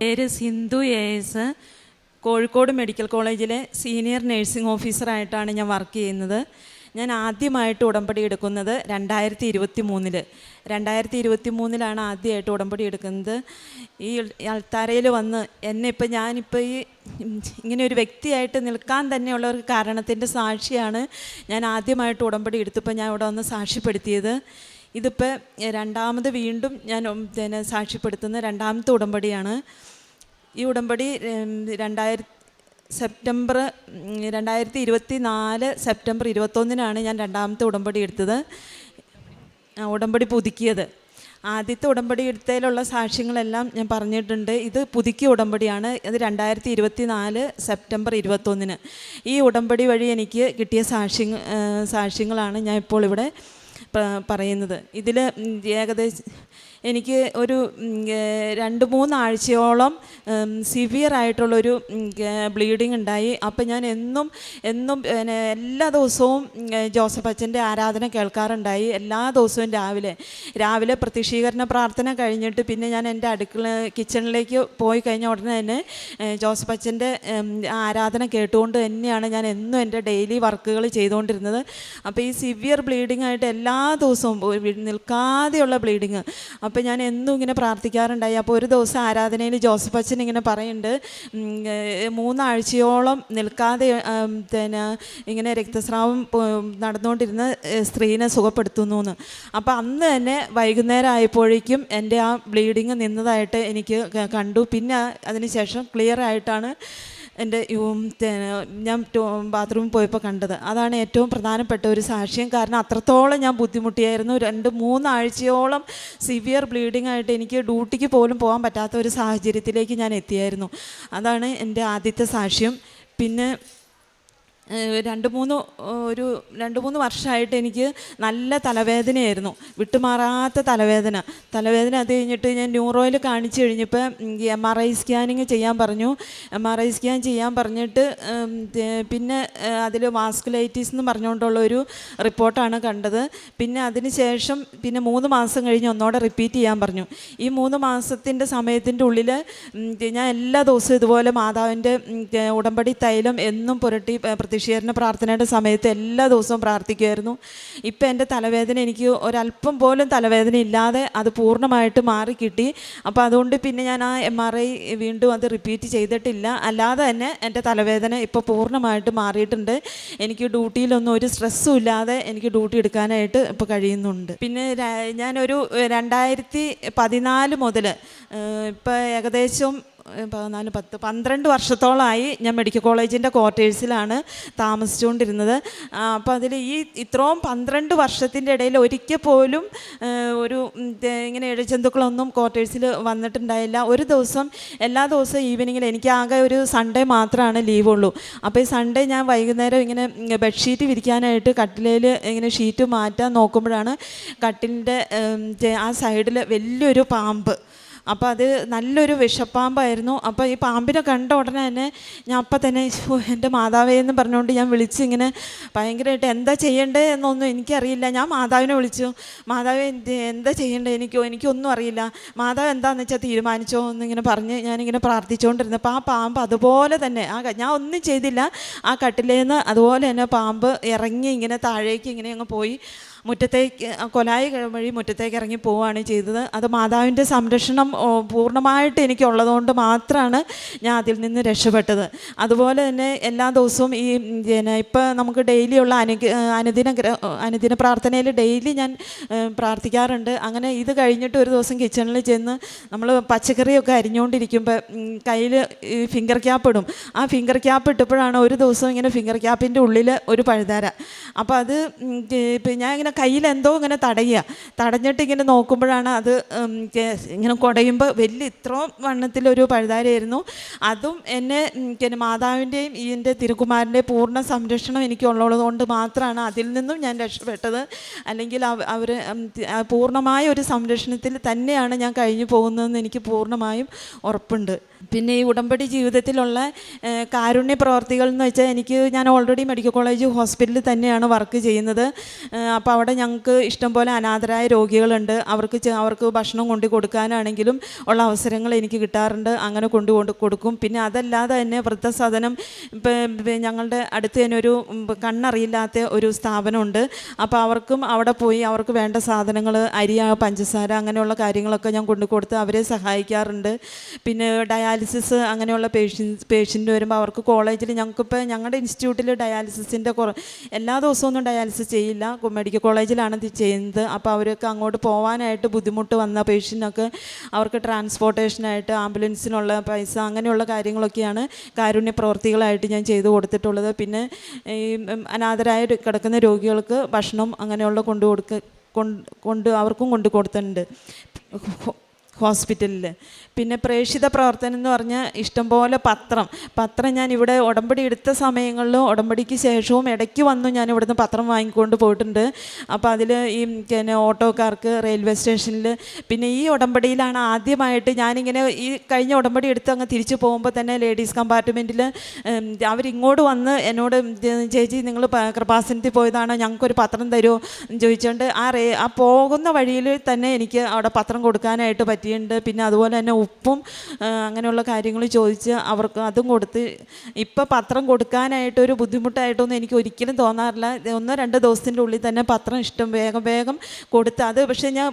പേര് Sindhu A S Kozhikode medical കോളേജിലെ senior nursing ഓഫീസറായിട്ടാണ് ഞാൻ വർക്ക് ചെയ്യുന്നത്. ഞാൻ ആദ്യമായിട്ട് ഉടമ്പടി എടുക്കുന്നത് രണ്ടായിരത്തി ഇരുപത്തി മൂന്നിൽ രണ്ടായിരത്തി ഇരുപത്തി മൂന്നിലാണ് ആദ്യമായിട്ട് ഉടമ്പടി എടുക്കുന്നത്. ഈ അൾത്താരയിൽ വന്ന് എന്നെ ഇപ്പം ഞാനിപ്പോൾ ഈ ഇങ്ങനെ ഒരു വ്യക്തിയായിട്ട് നിൽക്കാൻ തന്നെയുള്ള ഒരു കാരണത്തിന്റെ സാക്ഷിയാണ് ഞാൻ ആദ്യമായിട്ട് ഉടമ്പടി എടുത്തപ്പോൾ ഞാൻ ഇവിടെ വന്ന് സാക്ഷ്യപ്പെടുത്തിയത്. ഇതിപ്പോൾ രണ്ടാമത് വീണ്ടും ഞാൻ പിന്നെ സാക്ഷ്യപ്പെടുത്തുന്ന രണ്ടാമത്തെ ഉടമ്പടിയാണ്. ഈ ഉടമ്പടി രണ്ടായിരത്തി സെപ്റ്റംബർ രണ്ടായിരത്തി ഇരുപത്തി നാല് സെപ്റ്റംബർ ഇരുപത്തൊന്നിനാണ് ഞാൻ രണ്ടാമത്തെ ഉടമ്പടി എടുത്തത്. ഉടമ്പടി പുതുക്കിയത്. ആദ്യത്തെ ഉടമ്പടി എടുത്തതിലുള്ള സാക്ഷ്യങ്ങളെല്ലാം ഞാൻ പറഞ്ഞിട്ടുണ്ട്. ഇത് പുതുക്കിയ ഉടമ്പടിയാണ്. ഇത് രണ്ടായിരത്തി ഇരുപത്തി നാല് സെപ്റ്റംബർ ഇരുപത്തൊന്നിന്. ഈ ഉടമ്പടി വഴി എനിക്ക് കിട്ടിയ സാക്ഷ്യങ്ങൾ സാക്ഷ്യങ്ങളാണ് ഞാൻ ഇപ്പോൾ ഇവിടെ പറയുന്നത്. ഇതിൽ ഏകദേശം എനിക്ക് ഒരു രണ്ട് മൂന്നാഴ്ചയോളം സിവിയർ ആയിട്ടുള്ളൊരു ബ്ലീഡിങ് ഉണ്ടായി. അപ്പം ഞാൻ എന്നും എന്നും എല്ലാ ദിവസവും ജോസഫ് അച്ഛന്റെ ആരാധന കേൾക്കാറുണ്ടായി. എല്ലാ ദിവസവും രാവിലെ രാവിലെ പ്രത്യക്ഷീകരണ പ്രാർത്ഥന കഴിഞ്ഞിട്ട് പിന്നെ ഞാൻ എന്റെ അടുക്കള കിച്ചണിലേക്ക് പോയി കഴിഞ്ഞ ഉടനെ തന്നെ ജോസഫ് അച്ഛന്റെ ആരാധന കേട്ടുകൊണ്ട് തന്നെയാണ് ഞാൻ എന്നും എന്റെ ഡെയിലി വർക്കുകൾ ചെയ്തുകൊണ്ടിരുന്നത്. അപ്പോൾ ഈ സിവിയർ ബ്ലീഡിംഗ് ആയിട്ട് എല്ലാ ദിവസവും നിൽക്കാതെയുള്ള ബ്ലീഡിങ് അപ്പോൾ ഞാൻ എന്നും ഇങ്ങനെ പ്രാർത്ഥിക്കാറുണ്ടായി. അപ്പോൾ ഒരു ദിവസം ആരാധനയിൽ ജോസഫ് അച്ഛൻ ഇങ്ങനെ പറയുന്നുണ്ട് മൂന്നാഴ്ചയോളം നിൽക്കാതെ പിന്നെ ഇങ്ങനെ രക്തസ്രാവം നടന്നുകൊണ്ടിരുന്ന സ്ത്രീനെ സുഖപ്പെടുത്തുന്നു എന്ന് അപ്പോൾ അന്ന് തന്നെ വൈകുന്നേരം ആയപ്പോഴേക്കും എന്റെ ആ ബ്ലീഡിങ് നിന്നതായിട്ട് എനിക്ക് കണ്ടു. പിന്നെ അതിന് ശേഷം ക്ലിയർ ആയിട്ടാണ് എന്റെ ഞാൻ ബാത്റൂമിൽ പോയപ്പോൾ കണ്ടത്. അതാണ് ഏറ്റവും പ്രധാനപ്പെട്ട ഒരു സാക്ഷ്യം. കാരണം അത്രത്തോളം ഞാൻ ബുദ്ധിമുട്ടിയായിരുന്നു. രണ്ട് മൂന്നാഴ്ചയോളം സിവിയർ ബ്ലീഡിംഗ് ആയിട്ട് എനിക്ക് ഡ്യൂട്ടിക്ക് പോലും പോകാൻ പറ്റാത്ത ഒരു സാഹചര്യത്തിലേക്ക് ഞാൻ എത്തിയായിരുന്നു. അതാണ് എന്റെ ആദ്യത്തെ സാക്ഷ്യം. പിന്നെ രണ്ട് മൂന്ന് ഒരു രണ്ട് മൂന്ന് വർഷമായിട്ട് എനിക്ക് നല്ല തലവേദനയായിരുന്നു. വിട്ടുമാറാത്ത തലവേദന. തലവേദന അത് കഴിഞ്ഞിട്ട് ഞാൻ ന്യൂറോയിൽ കാണിച്ചു കഴിഞ്ഞപ്പോൾ എം ആർ ഐ സ്കാനിങ് ചെയ്യാൻ പറഞ്ഞു. എം ആർ ഐ സ്കാൻ ചെയ്യാൻ പറഞ്ഞിട്ട് പിന്നെ അതിൽ വാസ്കുലൈറ്റീസ് എന്ന് പറഞ്ഞുകൊണ്ടുള്ള ഒരു റിപ്പോർട്ടാണ് കണ്ടത്. പിന്നെ അതിന് ശേഷം പിന്നെ മൂന്ന് മാസം കഴിഞ്ഞ് ഒന്നോടെ റിപ്പീറ്റ് ചെയ്യാൻ പറഞ്ഞു. ഈ മൂന്ന് മാസത്തിന്റെ സമയത്തിന്റെ ഉള്ളിൽ ഞാൻ എല്ലാ ദിവസവും ഇതുപോലെ മാതാവിന്റെ ഉടമ്പടി തൈലം എന്നും പുരട്ടി ഏ, പ്രതിഷേധന പ്രാർത്ഥനയുടെ സമയത്ത് എല്ലാ ദിവസവും പ്രാർത്ഥിക്കുമായിരുന്നു ഇപ്പം എന്റെ തലവേദന എനിക്ക് ഒരല്പം പോലും തലവേദന ഇല്ലാതെ അത് പൂർണമായിട്ട് മാറി കിട്ടി അപ്പോൾ അതുകൊണ്ട് പിന്നെ ഞാൻ ആ എം ആർ ഐ വീണ്ടും അത് റിപ്പീറ്റ് ചെയ്തിട്ടില്ല. അല്ലാതെ തന്നെ എന്റെ തലവേദന ഇപ്പോൾ പൂർണമായിട്ട് മാറിയിട്ടുണ്ട്. എനിക്ക് ഡ്യൂട്ടിയിലൊന്നും ഒരു സ്ട്രെസ്സും ഇല്ലാതെ എനിക്ക് ഡ്യൂട്ടി എടുക്കാനായിട്ട് ഇപ്പോൾ കഴിയുന്നുണ്ട്. പിന്നെ ഞാനൊരു രണ്ടായിരത്തി പതിനാല് മുതൽ ഇപ്പോൾ ഏകദേശം പതിനാല് പത്ത് പന്ത്രണ്ട് വർഷത്തോളമായി ഞാൻ മെഡിക്കൽ കോളേജിന്റെ ക്വാർട്ടേഴ്സിലാണ് താമസിച്ചുകൊണ്ടിരുന്നത്. അപ്പോൾ അതിൽ ഈ ഇത്രയും പന്ത്രണ്ട് വർഷത്തിന്റെ ഇടയിൽ ഒരിക്കൽ പോലും ഒരു ഇങ്ങനെ ഇഴജന്തുക്കളൊന്നും ക്വാർട്ടേഴ്സിൽ വന്നിട്ടുണ്ടായില്ല. ഒരു ദിവസം എല്ലാ ദിവസവും ഈവനിങ്ങിൽ എനിക്ക് ആകെ ഒരു സൺഡേ മാത്രമാണ് ലീവുള്ളൂ. അപ്പോൾ ഈ സൺഡേ ഞാൻ വൈകുന്നേരം ഇങ്ങനെ ബെഡ്ഷീറ്റ് വിരിക്കാനായിട്ട് കട്ടിലയിൽ ഇങ്ങനെ ഷീറ്റ് മാറ്റാൻ നോക്കുമ്പോഴാണ് കട്ടിലിന്റെ ആ സൈഡിൽ വലിയൊരു പാമ്പ്. അപ്പോൾ അത് നല്ലൊരു വിഷപ്പാമ്പായിരുന്നു. അപ്പോൾ ഈ പാമ്പിനെ കണ്ട ഉടനെ തന്നെ ഞാൻ അപ്പം തന്നെ എന്റെ മാതാവേ എന്ന് പറഞ്ഞുകൊണ്ട് ഞാൻ വിളിച്ച് ഇങ്ങനെ ഭയങ്കരമായിട്ട് എന്താ ചെയ്യേണ്ടത് എന്നൊന്നും എനിക്കറിയില്ല. ഞാൻ മാതാവിനെ വിളിച്ചു. മാതാവ് എന്താ ചെയ്യേണ്ടത് എനിക്കോ എനിക്കൊന്നും അറിയില്ല. മാതാവ് എന്താണെന്ന് വെച്ചാൽ തീരുമാനിച്ചോ എന്നിങ്ങനെ പറഞ്ഞ് ഞാനിങ്ങനെ പ്രാർത്ഥിച്ചുകൊണ്ടിരുന്നപ്പോൾ ആ പാമ്പ് അതുപോലെ തന്നെ ആ ഞാൻ ഒന്നും ചെയ്തില്ല. ആ കട്ടിലേന്ന് അതുപോലെ തന്നെ പാമ്പ് ഇറങ്ങി ഇങ്ങനെ താഴേക്ക് ഇങ്ങനെ അങ്ങ് പോയി. മുറ്റത്തേക്ക് കൊലായി വഴി മുറ്റത്തേക്ക് ഇറങ്ങി പോവുകയാണ് ചെയ്തത്. അത് മാതാവിന്റെ സംരക്ഷണം പൂർണമായിട്ട് എനിക്കുള്ളതുകൊണ്ട് മാത്രമാണ് ഞാൻ അതിൽ നിന്ന് രക്ഷപ്പെട്ടത്. അതുപോലെ തന്നെ എല്ലാ ദിവസവും ഈ പിന്നെ ഇപ്പം നമുക്ക് ഡെയിലിയുള്ള അനു അനുദിന അനുദിന പ്രാർത്ഥനയിൽ ഡെയിലി ഞാൻ പ്രാർത്ഥിക്കാറുണ്ട്. അങ്ങനെ ഇത് കഴിഞ്ഞിട്ട് ഒരു ദിവസം കിച്ചണിൽ ചെന്ന് നമ്മൾ പച്ചക്കറിയൊക്കെ അരിഞ്ഞുകൊണ്ടിരിക്കുമ്പോൾ കയ്യിൽ ഫിംഗർ ക്യാപ്പ് ഇടും. ആ ഫിംഗർ ക്യാപ്പ് ഇട്ടപ്പോഴാണ് ഒരു ദിവസം ഇങ്ങനെ ഫിംഗർ ക്യാപ്പിന്റെ ഉള്ളിൽ ഒരു പഴുതാര. അപ്പോൾ അത് ഞാൻ ഇങ്ങനെ കയ്യിൽ എന്തോ ഇങ്ങനെ തടയുക. തടഞ്ഞിട്ട് ഇങ്ങനെ നോക്കുമ്പോഴാണ് അത് ഇങ്ങനെ കുടയുമ്പോൾ വലിയ ഇത്രയും വണ്ണത്തിലൊരു പഴുതാരയായിരുന്നു. അതും എന്നെ പിന്നെ മാതാവിന്റെയും ഈ എന്റെ തിരുക്കുമാരന്റെ പൂർണ സംരക്ഷണം എനിക്കുള്ളത് കൊണ്ട് മാത്രമാണ് അതിൽ നിന്നും ഞാൻ രക്ഷപ്പെട്ടത്. അല്ലെങ്കിൽ അവർ പൂർണമായ ഒരു സംരക്ഷണത്തിൽ തന്നെയാണ് ഞാൻ കഴിഞ്ഞു പോകുന്നതെന്ന് എനിക്ക് പൂർണമായും ഉറപ്പുണ്ട്. പിന്നെ ഈ ഉടമ്പടി ജീവിതത്തിലുള്ള കാരുണ്യ പ്രവർത്തികൾ എന്ന് വെച്ചാൽ എനിക്ക് ഞാൻ ഓൾറെഡി മെഡിക്കൽ കോളേജ് ഹോസ്പിറ്റലിൽ തന്നെയാണ് വർക്ക് ചെയ്യുന്നത്. അപ്പോൾ അവിടെ ഞങ്ങൾക്ക് ഇഷ്ടംപോലെ അനാഥരായ രോഗികളുണ്ട്. അവർക്ക് അവർക്ക് ഭക്ഷണം കൊണ്ട് കൊടുക്കാനാണെങ്കിലും ഉള്ള അവസരങ്ങൾ എനിക്ക് കിട്ടാറുണ്ട്. അങ്ങനെ കൊണ്ടു കൊണ്ട് കൊടുക്കും. പിന്നെ അതല്ലാതെ തന്നെ വൃദ്ധസദനം ഞങ്ങളുടെ അടുത്ത് തന്നെ ഒരു കണ്ണറിയില്ലാത്ത ഒരു സ്ഥാപനമുണ്ട്. അപ്പോൾ അവർക്കും അവിടെ പോയി അവർക്ക് വേണ്ട സാധനങ്ങൾ അരി പഞ്ചസാര അങ്ങനെയുള്ള കാര്യങ്ങളൊക്കെ ഞാൻ കൊണ്ടു കൊടുത്ത് അവരെ സഹായിക്കാറുണ്ട്. പിന്നെ ഡയാലിസിസ് അങ്ങനെയുള്ള പേഷ്യൻസ് പേഷ്യന്റ് വരുമ്പോൾ അവർക്ക് കോളേജിൽ ഞങ്ങൾക്കിപ്പോൾ ഞങ്ങളുടെ ഇൻസ്റ്റിറ്റ്യൂട്ടിൽ ഡയാലിസിസിന്റെ കുറ എല്ലാ ദിവസവും ഒന്നും ഡയാലിസിസ് ചെയ്യില്ല. മെഡിക്കൽ കോളേജിലാണ് ഇത് ചെയ്യുന്നത്. അപ്പോൾ അവരൊക്കെ അങ്ങോട്ട് പോകാനായിട്ട് ബുദ്ധിമുട്ട് വന്ന പേഷ്യന്റൊക്കെ അവർക്ക് ട്രാൻസ്പോർട്ടേഷനായിട്ട് ആംബുലൻസിനുള്ള പൈസ അങ്ങനെയുള്ള കാര്യങ്ങളൊക്കെയാണ് കാരുണ്യ പ്രവർത്തികളായിട്ട് ഞാൻ ചെയ്തു കൊടുത്തിട്ടുള്ളത്. പിന്നെ ഈ അനാഥരായ കിടക്കുന്ന രോഗികൾക്ക് ഭക്ഷണം അങ്ങനെയുള്ള കൊണ്ടു കൊടുക്ക കൊണ്ട് കൊണ്ട് അവർക്കും കൊണ്ടു കൊടുത്തിട്ടുണ്ട്. ഹോസ്പിറ്റലിൽ പിന്നെ പ്രേക്ഷിത പ്രവർത്തനം എന്ന് പറഞ്ഞാൽ ഇഷ്ടംപോലെ പത്രം. പത്രം ഞാൻ ഇവിടെ ഉടമ്പടി എടുത്ത സമയങ്ങളിലും ഉടമ്പടിക്ക് ശേഷവും ഇടയ്ക്ക് വന്നു ഞാൻ ഇവിടുന്ന് പത്രം വാങ്ങിക്കൊണ്ട് പോയിട്ടുണ്ട്. അപ്പോൾ അതിൽ ഈ പിന്നെ ഓട്ടോക്കാർക്ക് റെയിൽവേ സ്റ്റേഷനിൽ പിന്നെ ഈ ഉടമ്പടിയിലാണ് ആദ്യമായിട്ട് ഞാനിങ്ങനെ ഈ കഴിഞ്ഞ ഉടമ്പടി എടുത്ത് അങ്ങ് തിരിച്ചു പോകുമ്പോൾ തന്നെ ലേഡീസ് കമ്പാർട്ട്മെന്റിൽ അവരിങ്ങോട്ട് വന്ന് എന്നോട് ചേച്ചി നിങ്ങൾ കൃപാസനത്തിൽ പോയതാണോ? ഞങ്ങൾക്കൊരു പത്രം തരുമോ? ചോദിച്ചുകൊണ്ട് ആ റേ ആ പോകുന്ന വഴിയിൽ തന്നെ എനിക്ക് അവിടെ പത്രം കൊടുക്കാനായിട്ട് പറ്റിയിട്ടുണ്ട് പിന്നെ അതുപോലെ തന്നെ ഉപ്പും അങ്ങനെയുള്ള കാര്യങ്ങൾ ചോദിച്ച് അവർക്ക് അതും കൊടുത്ത് ഇപ്പം പത്രം കൊടുക്കാനായിട്ട് ഒരു ബുദ്ധിമുട്ടായിട്ടൊന്നും എനിക്ക് ഒരിക്കലും തോന്നാറില്ല. ഒന്നോ രണ്ടോ ദിവസത്തിന്റെ ഉള്ളിൽ തന്നെ പത്രം ഇഷ്ടം വേഗം വേഗം കൊടുത്ത് അത് പക്ഷേ ഞാൻ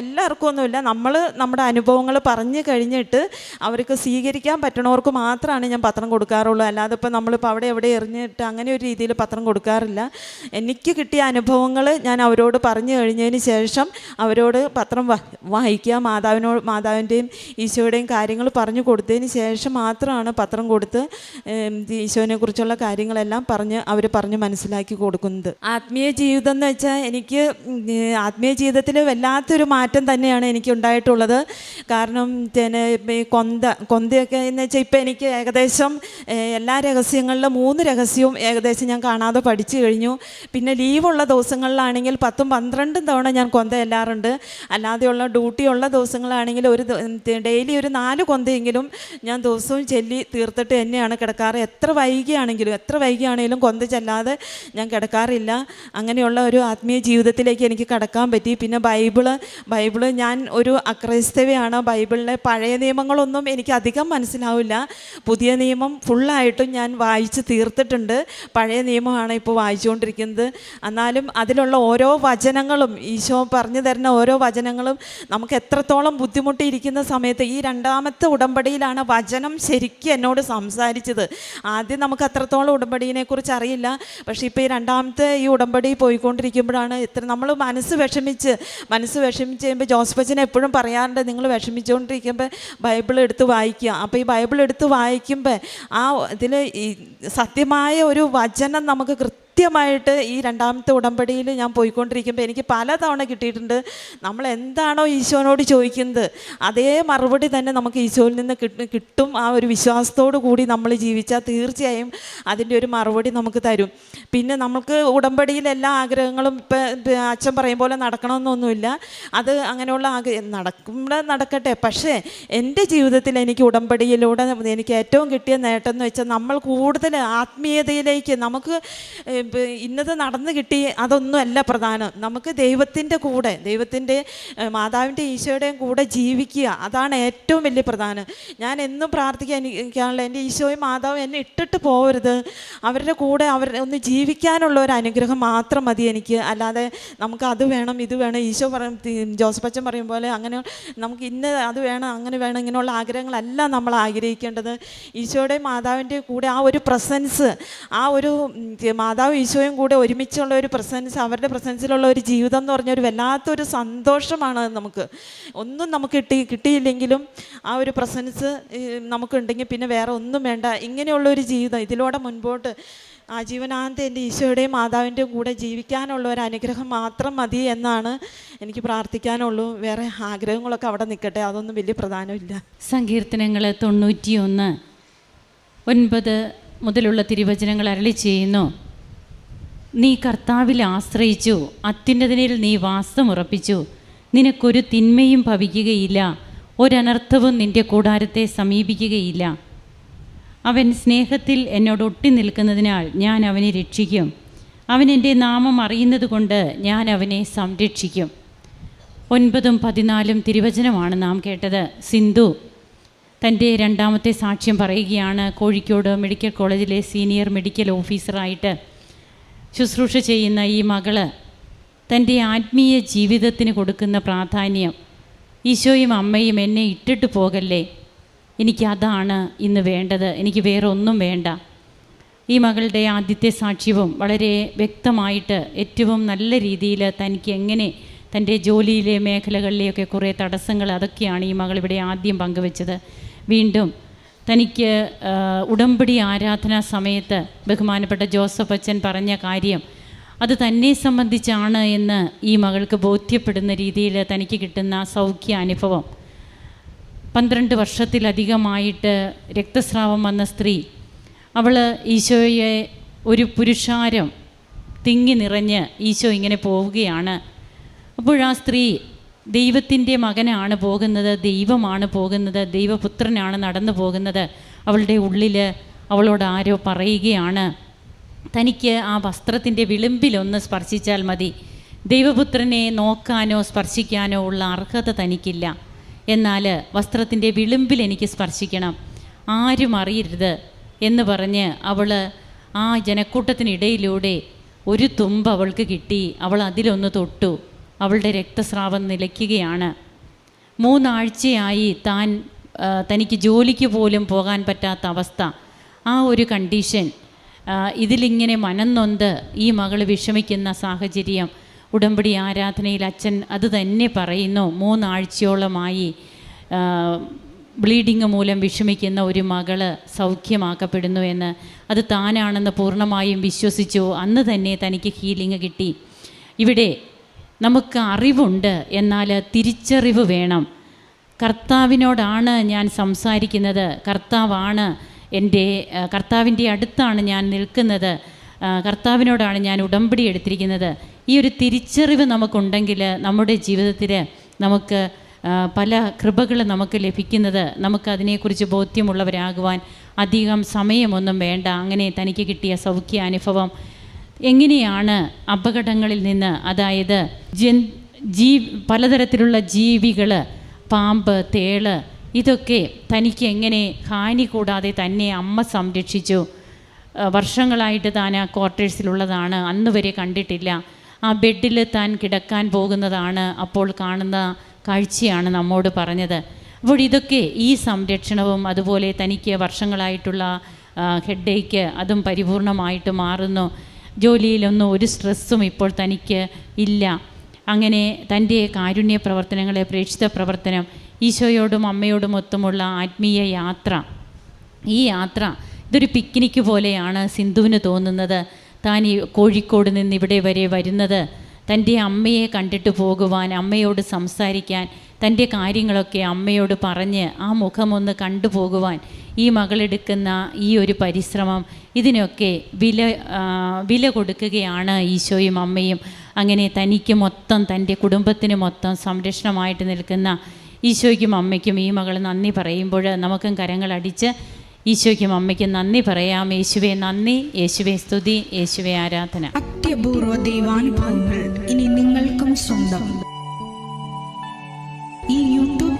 എല്ലാവർക്കും ഒന്നുമില്ല നമ്മൾ നമ്മുടെ അനുഭവങ്ങൾ പറഞ്ഞു കഴിഞ്ഞിട്ട് അവർക്ക് സ്വീകരിക്കാൻ പറ്റണവർക്ക് മാത്രമാണ് ഞാൻ പത്രം കൊടുക്കാറുള്ളൂ. അല്ലാതെ ഇപ്പം നമ്മളിപ്പോൾ അവിടെ എവിടെ എറിഞ്ഞിട്ട് അങ്ങനെ ഒരു രീതിയിൽ പത്രം കൊടുക്കാറില്ല. എനിക്ക് കിട്ടിയ അനുഭവങ്ങൾ ഞാൻ അവരോട് പറഞ്ഞു കഴിഞ്ഞതിന് ശേഷം അവരോട് പത്രം വായിക്കുക മാതാവിനോട് മാതാവിന്റെയും ഈശോയുടെയും കാര്യങ്ങൾ പറഞ്ഞു കൊടുത്തതിന് ശേഷം മാത്രമാണ് പത്രം കൊടുത്ത് ഈശോനെക്കുറിച്ചുള്ള കാര്യങ്ങളെല്ലാം പറഞ്ഞ് അവർ പറഞ്ഞ് മനസ്സിലാക്കി കൊടുക്കുന്നത്. ആത്മീയ ജീവിതം എന്ന് വെച്ചാൽ എനിക്ക് ആത്മീയ ജീവിതത്തിൽ വല്ലാത്തൊരു മാറ്റം തന്നെയാണ് എനിക്ക് ഉണ്ടായിട്ടുള്ളത്. കാരണം പിന്നെ കൊന്ത കൊന്തയൊക്കെ എന്ന് വെച്ചാൽ ഇപ്പം എനിക്ക് ഏകദേശം എല്ലാ രഹസ്യങ്ങളിലും മൂന്ന് രഹസ്യവും ഏകദേശം ഞാൻ കാണാതെ പഠിച്ചു കഴിഞ്ഞു. പിന്നെ ലീവുള്ള ദിവസങ്ങളിലാണെങ്കിൽ പത്തും പന്ത്രണ്ടും തവണ ഞാൻ കൊന്ത എല്ലാറുണ്ട് അല്ലാതെയുള്ള ഡ്യൂട്ടിയുള്ള ദിവസങ്ങളാണെങ്കിൽ ഒരു ഡെയിലി ഒരു നാല് കൊന്തയെങ്കിലും ഞാൻ ദിവസവും ചെല്ലി തീർത്തിട്ട് തന്നെയാണ് കിടക്കാറ്. എത്ര വൈകിയാണെങ്കിലും എത്ര വൈകിയാണെങ്കിലും കൊന്ത ചെല്ലാതെ ഞാൻ കിടക്കാറില്ല. അങ്ങനെയുള്ള ഒരു ആത്മീയ ജീവിതത്തിലേക്ക് എനിക്ക് കടക്കാൻ പറ്റി. പിന്നെ ബൈബിൾ ബൈബിൾ ഞാൻ ഒരു അക്രൈസ്തവയാണ്. ബൈബിളിലെ പഴയ നിയമങ്ങളൊന്നും എനിക്ക് അധികം മനസ്സിലാവില്ല. പുതിയ നിയമം ഫുള്ളായിട്ടും ഞാൻ വായിച്ച് തീർത്തിട്ടുണ്ട്. പഴയ നിയമമാണ് ഇപ്പോൾ വായിച്ചുകൊണ്ടിരിക്കുന്നത്. എന്നാലും അതിലുള്ള ഓരോ വചനങ്ങളും ഈശോ പറഞ്ഞു തരുന്ന ഓരോ വചനങ്ങളും നമുക്ക് എത്രത്തോളം ബുദ്ധിമുട്ടിയിരിക്കുന്ന സമയത്ത് ഈ രണ്ടാമത്തെ ഉടമ്പടിയിലാണ് വചനം ശരിക്കും എന്നോട് സംസാരിച്ചത്. ആദ്യം നമുക്ക് അത്രത്തോളം ഉടമ്പടിയെ കുറിച്ച് അറിയില്ല. പക്ഷേ ഇപ്പോൾ ഈ രണ്ടാമത്തെ ഈ ഉടമ്പടി പോയിക്കൊണ്ടിരിക്കുമ്പോഴാണ് ഇത്ര നമ്മൾ മനസ്സ് വിഷമിച്ച് മനസ്സ് വിഷമിച്ച് കഴിയുമ്പോൾ ജോസഫച്ചൻ എപ്പോഴും പറയാറുണ്ട് നിങ്ങൾ വിഷമിച്ചുകൊണ്ടിരിക്കുമ്പോൾ ബൈബിൾ എടുത്ത് വായിക്കുക. അപ്പോൾ ഈ ബൈബിൾ എടുത്ത് വായിക്കുമ്പോൾ ആ ഇതിൽ ഈ സത്യമായ ഒരു വചനം നമുക്ക് കൃത്യമായിട്ട് ഈ രണ്ടാമത്തെ ഉടമ്പടിയിൽ ഞാൻ പോയിക്കൊണ്ടിരിക്കുമ്പോൾ എനിക്ക് പലതവണ കിട്ടിയിട്ടുണ്ട്. നമ്മൾ എന്താണോ ഈശോനോട് ചോദിക്കുന്നത് അതേ മറുപടി തന്നെ നമുക്ക് ഈശോയിൽ നിന്ന് കിട്ടും. ആ ഒരു വിശ്വാസത്തോടു കൂടി നമ്മൾ ജീവിച്ചാൽ തീർച്ചയായും അതിന്റെ ഒരു മറുപടി നമുക്ക് തരും. പിന്നെ നമുക്ക് ഉടമ്പടിയിൽ എല്ലാ ആഗ്രഹങ്ങളും ഇപ്പം അച്ഛൻ പറയും പോലെ നടക്കണമെന്നൊന്നുമില്ല. അത് അങ്ങനെയുള്ള ആഗ്രഹം നടക്കുമ്പോൾ നടക്കട്ടെ. പക്ഷേ എന്റെ ജീവിതത്തിൽ എനിക്ക് ഉടമ്പടിയിലൂടെ എനിക്ക് ഏറ്റവും കിട്ടിയ നേട്ടം എന്ന് വെച്ചാൽ നമ്മൾ കൂടുതൽ ആത്മീയതയിലേക്ക് നമുക്ക് ഇന്നത് നടന്നു കിട്ടി അതൊന്നും അല്ല പ്രധാനം. നമുക്ക് ദൈവത്തിന്റെ കൂടെ ദൈവത്തിന്റെ മാതാവിന്റെ ഈശോയുടെയും കൂടെ ജീവിക്കുക അതാണ് ഏറ്റവും വലിയ പ്രധാനം. ഞാൻ എന്നും പ്രാർത്ഥിക്കാൻ എനിക്കാണല്ലോ എന്റെ ഈശോയും മാതാവും എന്നെ ഇട്ടിട്ട് പോകരുത് അവരുടെ കൂടെ അവർ ഒന്ന് ജീവിക്കാനുള്ള ഒരു അനുഗ്രഹം മാത്രം മതി എനിക്ക്. അല്ലാതെ നമുക്ക് അത് വേണം ഇത് വേണം. ഈശോ പറയും ജോസഫ് അച്ഛൻ പറയും പോലെ അങ്ങനെ നമുക്ക് ഇന്ന അത് വേണം അങ്ങനെ വേണം ഇങ്ങനെയുള്ള ആഗ്രഹങ്ങളല്ല നമ്മൾ ആഗ്രഹിക്കേണ്ടത്. ഈശോയുടെയും മാതാവിന്റെ കൂടെ ആ ഒരു പ്രസൻസ് ആ ഒരു മാതാവ് ഈശോയും കൂടെ ഒരുമിച്ചുള്ള ഒരു പ്രസൻസ് അവരുടെ പ്രസൻസിലുള്ള ഒരു ജീവിതം എന്ന് പറഞ്ഞ ഒരു വല്ലാത്തൊരു സന്തോഷമാണ് നമുക്ക്. ഒന്നും നമുക്ക് കിട്ടി കിട്ടിയില്ലെങ്കിലും ആ ഒരു പ്രസൻസ് നമുക്കുണ്ടെങ്കിൽ പിന്നെ വേറെ ഒന്നും വേണ്ട. ഇങ്ങനെയുള്ള ഒരു ജീവിതം ഇതിലൂടെ മുൻപോട്ട് ആ ജീവനാന്ത എന്റെ ഈശോയുടെയും മാതാവിന്റെയും കൂടെ ജീവിക്കാനുള്ള ഒരു അനുഗ്രഹം മാത്രം മതി എന്നാണ് എനിക്ക് പ്രാർത്ഥിക്കാനുള്ളൂ. വേറെ ആഗ്രഹങ്ങളൊക്കെ അവിടെ നിൽക്കട്ടെ അതൊന്നും വലിയ പ്രധാനമില്ല. സങ്കീർത്തനങ്ങൾ തൊണ്ണൂറ്റിയൊന്ന് ഒൻപത് മുതലുള്ള തിരുവചനങ്ങൾ അരളി ചെയ്യുന്നു. നീ കർത്താവിൽ ആശ്രയിച്ചു അത്യുന്നതനിൽ നീ വാസമുറപ്പിച്ചു. നിനക്കൊരു തിന്മയും ഭവിക്കുകയില്ല ഒരനർത്ഥവും നിന്റെ കൂടാരത്തെ സമീപിക്കുകയില്ല. അവൻ സ്നേഹത്തിൽ എന്നോട് ഒട്ടി നിൽക്കുന്നതിനാൽ ഞാൻ അവനെ രക്ഷിക്കും. അവൻ എന്റെ നാമം അറിയുന്നത് കൊണ്ട് ഞാൻ അവനെ സംരക്ഷിക്കും. ഒൻപതും പതിനാലും തിരുവചനമാണ് നാം കേട്ടത്. സിന്ധു തന്റെ രണ്ടാമത്തെ സാക്ഷ്യം പറയുകയാണ്. കോഴിക്കോട് മെഡിക്കൽ കോളേജിലെ സീനിയർ മെഡിക്കൽ ഓഫീസറായിട്ട് ശുശ്രൂഷ ചെയ്യുന്ന ഈ മകൾ തന്റെ ആത്മീയ ജീവിതത്തിന് കൊടുക്കുന്ന പ്രാധാന്യം ഈശോയും അമ്മയും എന്നെ ഇട്ടിട്ട് പോകല്ലേ? എനിക്കതാണ് ഇന്ന് വേണ്ടത്. എനിക്ക് വേറെ ഒന്നും വേണ്ട. ഈ മകളുടെ ആദ്യത്തെ സാക്ഷ്യവും വളരെ വ്യക്തമായിട്ട് ഏറ്റവും നല്ല രീതിയിൽ തനിക്ക് എങ്ങനെ തന്റെ ജോലിയിലെ മേഖലകളിലെയൊക്കെ കുറേ തടസ്സങ്ങൾ അതൊക്കെയാണ് ഈ മകൾ ഇവിടെ ആദ്യം പങ്കുവെച്ചത്. വീണ്ടും തനിക്ക് ഉടമ്പടി ആരാധനാ സമയത്ത് ബഹുമാനപ്പെട്ട ജോസഫ് അച്ഛൻ പറഞ്ഞ കാര്യം അത് തന്നെ സംബന്ധിച്ചാണ് എന്ന് ഈ മകൾക്ക് ബോധ്യപ്പെടുന്ന രീതിയിൽ തനിക്ക് കിട്ടുന്ന സൗഖ്യ അനുഭവം. പന്ത്രണ്ട് വർഷത്തിലധികമായിട്ട് രക്തസ്രാവം വന്ന സ്ത്രീ അവൾ ഈശോയെ ഒരു പുരുഷാരം തിങ്ങി നിറഞ്ഞ് ഈശോ ഇങ്ങനെ പോവുകയാണ്. അപ്പോഴാ സ്ത്രീ ദൈവത്തിന്റെ മകനാണ് പോകുന്നത് ദൈവമാണ് പോകുന്നത് ദൈവപുത്രനാണ് നടന്നു പോകുന്നത്. അവളുടെ ഉള്ളിൽ അവളോട് ആരോ പറയുകയാണ്. തനിക്ക് ആ വസ്ത്രത്തിന്റെ വിളിമ്പിലൊന്ന് സ്പർശിച്ചാൽ മതി. ദൈവപുത്രനെ നോക്കാനോ സ്പർശിക്കാനോ ഉള്ള അർഹത തനിക്കില്ല. എന്നാൽ വസ്ത്രത്തിന്റെ വിളിമ്പിൽ എനിക്ക് സ്പർശിക്കണം. ആരും അറിയരുത് എന്ന് പറഞ്ഞ് അവൾ ആ ജനക്കൂട്ടത്തിനിടയിലൂടെ ഒരു തുമ്പ് അവൾക്ക് കിട്ടി. അവൾ അതിലൊന്ന് തൊട്ടു. അവളുടെ രക്തസ്രാവം നിലയ്ക്കുകയാണ്. മൂന്നാഴ്ചയായി താൻ തനിക്ക് ജോലിക്ക് പോലും പോകാൻ പറ്റാത്ത അവസ്ഥ. ആ ഒരു കണ്ടീഷൻ ഇതിലിങ്ങനെ മനന്നൊന്ത് ഈ മകൾ വിഷമിക്കുന്ന സാഹചര്യം ഉടമ്പടി ആരാധനയിൽ അച്ഛൻ അത് തന്നെ പറയുന്നു. മൂന്നാഴ്ചയോളമായി ബ്ലീഡിങ് മൂലം വിഷമിക്കുന്ന ഒരു മകൾ സൗഖ്യമാക്കപ്പെടുന്നു എന്ന്. അത് താനാണെന്ന് പൂർണമായും വിശ്വസിച്ചു. അന്ന് തന്നെ തനിക്ക് ഹീലിംഗ് കിട്ടി. ഇവിടെ നമുക്ക് അറിവുണ്ട് എന്നാൽ തിരിച്ചറിവ് വേണം. കർത്താവിനോടാണ് ഞാൻ സംസാരിക്കുന്നത്. കർത്താവാണ് എന്റെ കർത്താവിന്റെ അടുത്താണ് ഞാൻ നിൽക്കുന്നത്. കർത്താവിനോടാണ് ഞാൻ ഉടമ്പടി എടുത്തിരിക്കുന്നത്. ഈ ഒരു തിരിച്ചറിവ് നമുക്കുണ്ടെങ്കിൽ നമ്മുടെ ജീവിതത്തിൽ നമുക്ക് പല കൃപകൾ നമുക്ക് ലഭിക്കുന്നത്. നമുക്ക് അതിനെക്കുറിച്ച് ബോധ്യമുള്ളവരാകുവാൻ അധികം സമയമൊന്നും വേണ്ട. അങ്ങനെ തനിക്ക് കിട്ടിയ സൗഖ്യ അനുഭവം എങ്ങനെയാണ് അപകടങ്ങളിൽ നിന്ന് അതായത് ജൻ ജീ പലതരത്തിലുള്ള ജീവികൾ പാമ്പ് തേൾ ഇതൊക്കെ തനിക്ക് എങ്ങനെ ഹാനി കൂടാതെ തന്നെ അമ്മ സംരക്ഷിച്ചു? വർഷങ്ങളായിട്ട് താൻ ആ ക്വാർട്ടേഴ്സിലുള്ളതാണ് അന്ന് വരെ കണ്ടിട്ടില്ല. ആ ബെഡിൽ താൻ കിടക്കാൻ പോകുന്നതാണ് അപ്പോൾ കാണുന്ന കാഴ്ചയാണ് നമ്മോട് പറഞ്ഞത്. അപ്പോൾ ഇതൊക്കെ ഈ സംരക്ഷണവും അതുപോലെ തനിക്ക് വർഷങ്ങളായിട്ടുള്ള ഹെഡേക്ക് അതും പരിപൂർണമായിട്ട് മാറുന്നു. ജോലിയിലൊന്നും ഒരു സ്ട്രെസ്സും ഇപ്പോൾ തനിക്ക് ഇല്ല. അങ്ങനെ തന്റെ കാരുണ്യ പ്രവർത്തനങ്ങളെ പ്രേക്ഷിത പ്രവർത്തനം ഈശോയോടും അമ്മയോടും ഒത്തുമുള്ള ആത്മീയ യാത്ര. ഈ യാത്ര ഇതൊരു പിക്നിക്ക് പോലെയാണ് സിന്ധുവിന് തോന്നുന്നത്. താൻ ഈ കോഴിക്കോട് നിന്ന് ഇവിടെ വരെ വരുന്നത്. തന്റെ അമ്മയെ കണ്ടിട്ട് പോകുവാൻ അമ്മയോട് സംസാരിക്കാൻ തന്റെ കാര്യങ്ങളൊക്കെ അമ്മയോട് പറഞ്ഞ് ആ മുഖമൊന്ന് കണ്ടുപോകുവാൻ ഈ മകളെടുക്കുന്ന ഈ ഒരു പരിശ്രമം ഇതിനൊക്കെ വില വില കൊടുക്കുകയാണ് ഈശോയും അമ്മയും. അങ്ങനെ തനിക്ക് മൊത്തം തന്റെ കുടുംബത്തിന് മൊത്തം സംരക്ഷണമായിട്ട് നിൽക്കുന്ന ഈശോയ്ക്കും അമ്മയ്ക്കും ഈ മകൾ നന്ദി പറയുമ്പോൾ നമുക്കും കരങ്ങളടിച്ച് ഈശോയ്ക്കും അമ്മയ്ക്കും നന്ദി പറയാം. യേശുവെ നന്ദി. യേശുവെ സ്തുതി. യേശുവെ ആരാധന. അത്യപൂർവ ദൈവാനുഭവങ്ങൾ ഇനി നിങ്ങൾക്കും സ്വന്തം.